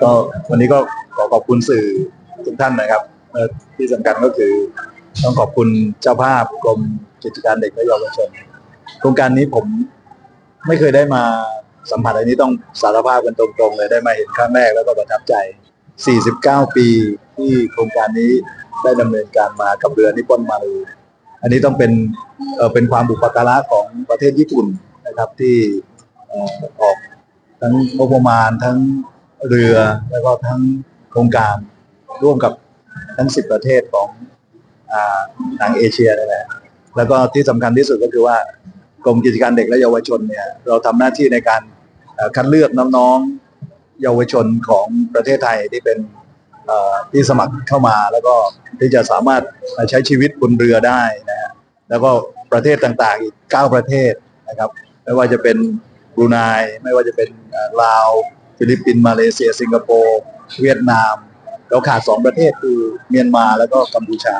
ก็วันนี้ก็ขอขอบคุณสื่อทุกท่านนะครับที่สำคัญก็คือต้องขอบคุณเจ้าภาพกรมกิจการเด็กและเยาวชนโครงการนี้ผมไม่เคยได้มาสัมผัสอันนี้ต้องสารภาพกันตรงๆ เลยได้มาเห็นครั้งแรกแล้วก็ประทับใจ 49 ปีที่โครงการนี้ได้ดำเนินการมากับเรือนิปปอนมารูอันนี้ต้องเป็นเออเป็นความบุปการะของประเทศญี่ปุ่นนะครับที่เออออกทั้งงบประมาณทั้ง เรือแล้วก็ทั้งโครงการร่วมกับทั้ง10ประเทศของทางเอเชียนี่แหละแล้วก็ที่สำคัญที่สุดก็คือว่ากรมกิจการเด็กและเยาวชนเนี่ยเราทำหน้าที่ในการคัดเลือกน้องๆเยาวชนของประเทศไทยที่เป็นที่สมัครเข้ามาแล้วก็ที่จะสามารถใช้ชีวิตบนเรือได้นะฮะแล้วก็ประเทศต่างๆอีก 9 ประเทศนะครับ ไม่ว่าจะเป็นบรูไนไม่ว่าจะเป็นลาว ฟิลิปปินส์มาเลเซีย สิงคโปร์เวียดนามเราขาดสองประเทศคือเมียนมาแล้วก็กัมพูชา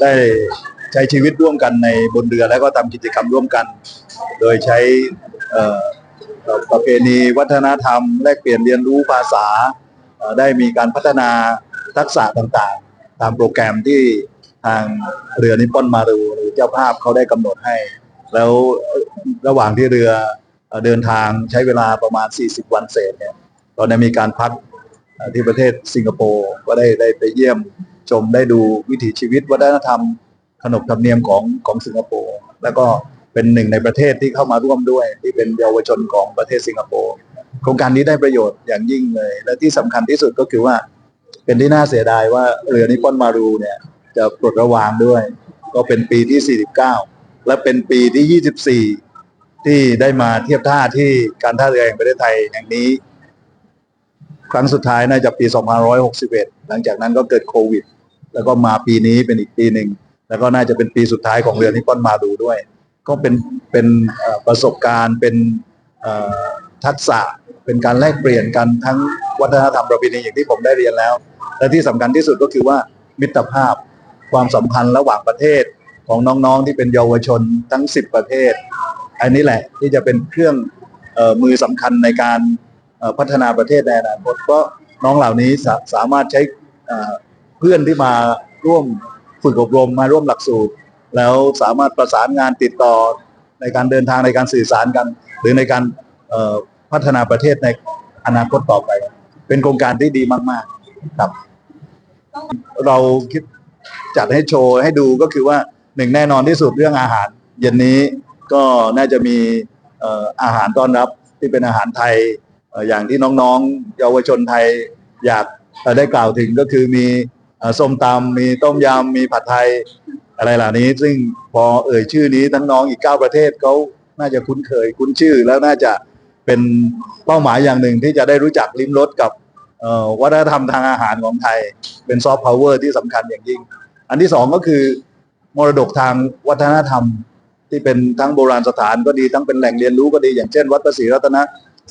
ได้ใช้ชีวิตร่วมกันในบนเรือแล้วก็ทำกิจกรรมร่วมกัน โดยใช้ประเพณีวัฒนธรรม แลกเปลี่ยนเรียนรู้ภาษา ได้มีการพัฒนาทักษะต่างๆ ตามโปรแกรมที่ทางเรือนิปปอนมารูหรือเจ้าภาพเขาได้กำหนดให้ แล้วระหว่างที่เรือ เดินทางใช้เวลาประมาณ 40 วันเศษเนี่ยตอนนี้มีการพักที่ประเทศสิงคโปร์ก็ได้ได้ไปเยี่ยมชมได้ดูวิถีชีวิตวัฒนธรรม ขนบธรรมเนียมของของสิงคโปร์แล้วก็เป็นหนึ่งในประเทศที่เข้ามาร่วมด้วย ที่เป็นเยาวชนของประเทศสิงคโปร์โครงการนี้ได้ประโยชน์อย่างยิ่งเลย และที่สำคัญที่สุดก็คือว่า เป็นที่น่าเสียดายว่าเรือนิปอนมารูเนี่ยจะปลดระวางด้วย ก็เป็นปีที่ 49 และเป็นปีที่ 24 ที่ได้มาเทียบท่าที่การท่าเรือแห่งประเทศไทยแห่งนี้ ครั้งสุดท้ายน่าจะปี 2561 หลังจากนั้นก็เกิดโควิด แล้วก็มาปีนี้เป็นอีกปีหนึ่ง แล้วก็น่าจะเป็นปีสุดท้ายของเรือนิปอนมาดูด้วย ก็เป็นเป็นประสบการณ์เป็นทักษะเป็นการแลกเปลี่ยนกันทั้งวัฒนธรรมประเพณีอย่างที่ผมได้เรียนแล้ว และที่สำคัญที่สุดก็คือว่ามิตรภาพความสัมพันธ์ระหว่างประเทศของน้องๆที่เป็นเยาวชนทั้ง 10 ประเทศ อันนี้แหละที่จะเป็นเครื่องออมือสำคัญในการพัฒนาประเทศในอนาคตเพราะน้องเหล่านี้สาสามารถใช้เพื่อนที่มาร่วมฝึกอบรมมาร่วมหลักสูตร แล้วสามารถประสานงานติดต่อในการเดินทางในการสื่อสารกัน หรือในการพัฒนาประเทศในอนาคตต่อไป เป็นโครงการที่ดีมาก ๆ ครับ เราคิดจัดให้โชว์ให้ดูก็คือว่าหนึ่งแน่นอนที่สุดเรื่องอาหาร เย็นนี้ ก็น่าจะมีอาหารต้อนรับที่เป็นอาหารไทยอย่างที่น้องๆ เยาวชนไทยอยากได้กล่าวถึงก็คือมีส้มตำมีต้มยำมีผัดไทยอะไรเหล่านี้ ซึ่งพอเอ่ยชื่อนี้ทั้งน้องอีกเก้าประเทศเขาน่าจะคุ้นเคยคุ้นชื่อ แล้วน่าจะเป็นเป้าหมายอย่างหนึ่งที่จะได้รู้จักลิ้มรสกับวัฒนธรรมทางอาหารของไทย เป็นซอฟต์พาวเวอร์ที่สำคัญอย่างยิ่ง อันที่สองก็คือมรดกทางวัฒนธรรม ที่เป็นทั้งโบราณสถานก็ดีทั้งเป็นแหล่งเรียนรู้ก็ดี อย่างเช่น วัดพระศรีรัตน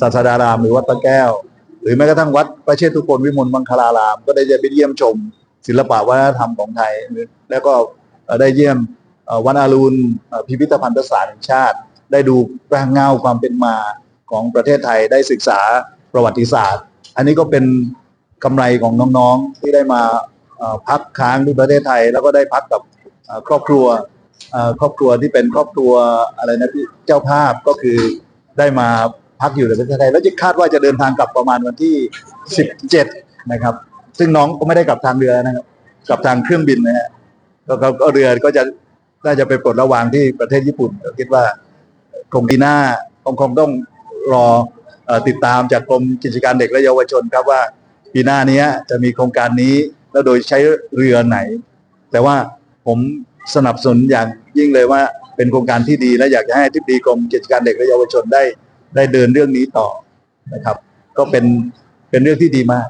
ศาสดารามหรือวัดพระแก้ว หรือแม้กระทั่งวัดพระเชตุพนวิมลมังคลาราม ก็ได้จะไปเยี่ยมชม ศิลปะวัฒนธรรมของไทย แล้วก็ได้เยี่ยมวัดอารุณพิพิธภัณฑ์สถานแห่งชาติ ได้ดูแรงเงาความเป็นมาของประเทศไทยได้ศึกษาประวัติศาสตร์ อันนี้ก็เป็นกำไรของน้องๆที่ได้มาพักค้างที่ประเทศไทย แล้วก็ได้พักกับครอบครัว ครอบครัวที่เป็นครอบครัวอะไรนะพี่เจ้าภาพก็คือได้มาพักอยู่ในประเทศไทยแล้วจะคาดว่าจะเดินทางกลับประมาณวันที่ 17 นะครับ ซึ่งน้องก็ไม่ได้กลับทางเรือนะครับกลับทางเครื่องบินนะฮะก็ก็ก็เรือก็จะน่าจะไปปลดระวางที่ประเทศญี่ปุ่นคิดว่าคงปีหน้าคงคงต้องรออติดตามจากกรมกิจการเด็กและเยาวชนครับว่าปีหน้านี้จะมีโครงการนี้แล้วโดยใช้เรือไหน แต่ว่าผม สนับสนุนอย่างยิ่งเลยว่าเป็นโครงการที่ดีและอยากจะให้ทิบดีกรมกิจการเด็กและเยาวชนได้ได้เดินเรื่องนี้ต่อนะครับ ก็เป็นเป็นเรื่องที่ดีมาก